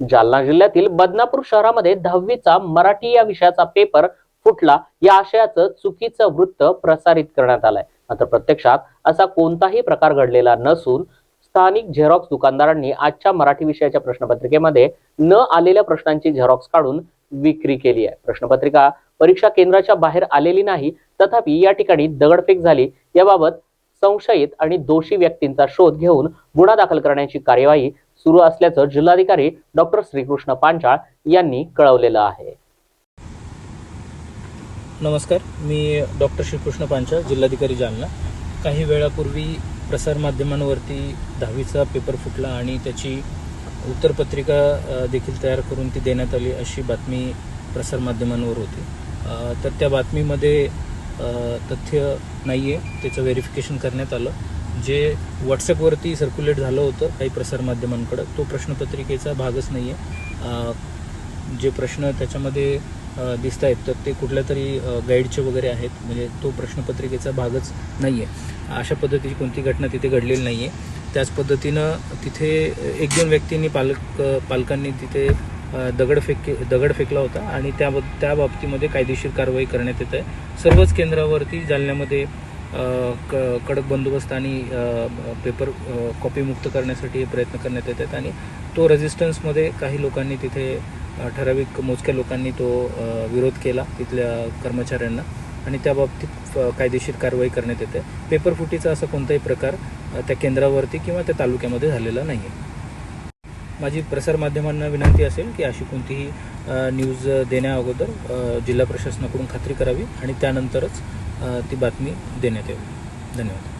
जालना जिल्ह्यातील बदनापूर शहरामध्ये दहावीचा मराठी या विषयाचा पेपर फुटला. या आशयाचं चुकीचं वृत्त प्रसारित करण्यात आलंय. मात्र प्रत्यक्षात असा कोणताही प्रकार घडलेला नसून स्थानिक झेरॉक्स दुकानदारांनी आजच्या मराठी विषयाच्या प्रश्नपत्रिकेमध्ये न आलेल्या प्रश्नांची झेरॉक्स काढून विक्री केली आहे. प्रश्नपत्रिका परीक्षा केंद्राच्या बाहेर आलेली नाही तथापि या ठिकाणी दगडफेक झाली. याबाबत संशयित आणि दोषी व्यक्तींचा शोध घेऊन गुन्हा दाखल करण्याची कार्यवाही सुरू असल्याचं जिल्हाधिकारी डॉक्टर श्रीकृष्ण पांचाळ यांनी कळवलेलं आहे. नमस्कार मी डॉक्टर श्रीकृष्ण पांचाळ जिल्हाधिकारी जालना. काही वेळापूर्वी प्रसारमाध्यमांवरती दहावीचा पेपर फुटला आणि त्याची उत्तरपत्रिका देखील तयार करून ती देण्यात आली अशी बातमी प्रसारमाध्यमांवर होती. तर त्या बातमीमध्ये तथ्य नाही आहे त्याचं व्हेरिफिकेशन करण्यात आलं. जे व्हॉट्सॲपवरती सर्क्युलेट झालं होतं काही प्रसारमाध्यमांकडं तो प्रश्नपत्रिकेचा भागच नाही आहे जे प्रश्न त्याच्यामध्ये दिसत आहेत तर ते कुठल्या तरी गाईडचे वगैरे आहेत. म्हणजे तो प्रश्नपत्रिकेचा भागच नाही आहे अशा पद्धतीची कोणती घटना तिथे घडलेली नाही आहे त्याच पद्धतीनं तिथे एक दोन व्यक्तींनी पालक पालकांनी तिथे दगड फेक दगड फेकला होता. आणि त्या त्या बाबतीमध्ये कायदेशीर कारवाई करण्यात येत आहे. सर्वच केंद्रावरती जालन्यामध्ये क कडक बंदोबस्त आणि पेपर कॉपीमुक्त करण्यासाठी प्रयत्न करण्यात येत आहेत आणि तो रेझिस्टन्समध्ये काही लोकांनी तिथे ठराविक मोजक्या लोकांनी तो विरोध केला तिथल्या कर्मचाऱ्यांना आणि त्या बाबतीत कायदेशीर कारवाई करण्यात येते. पेपर फुटीचा असा कोणताही प्रकार त्या केंद्रावरती किंवा त्या तालुक्यामध्ये झालेला नाही आहे माझी प्रसारमाध्यमांना विनंती असेल की अशी कोणतीही न्यूज देण्याअगोदर जिल्हा प्रशासनाकडून खात्री करावी आणि त्यानंतरच ती बातमी देण्यात येईल. धन्यवाद.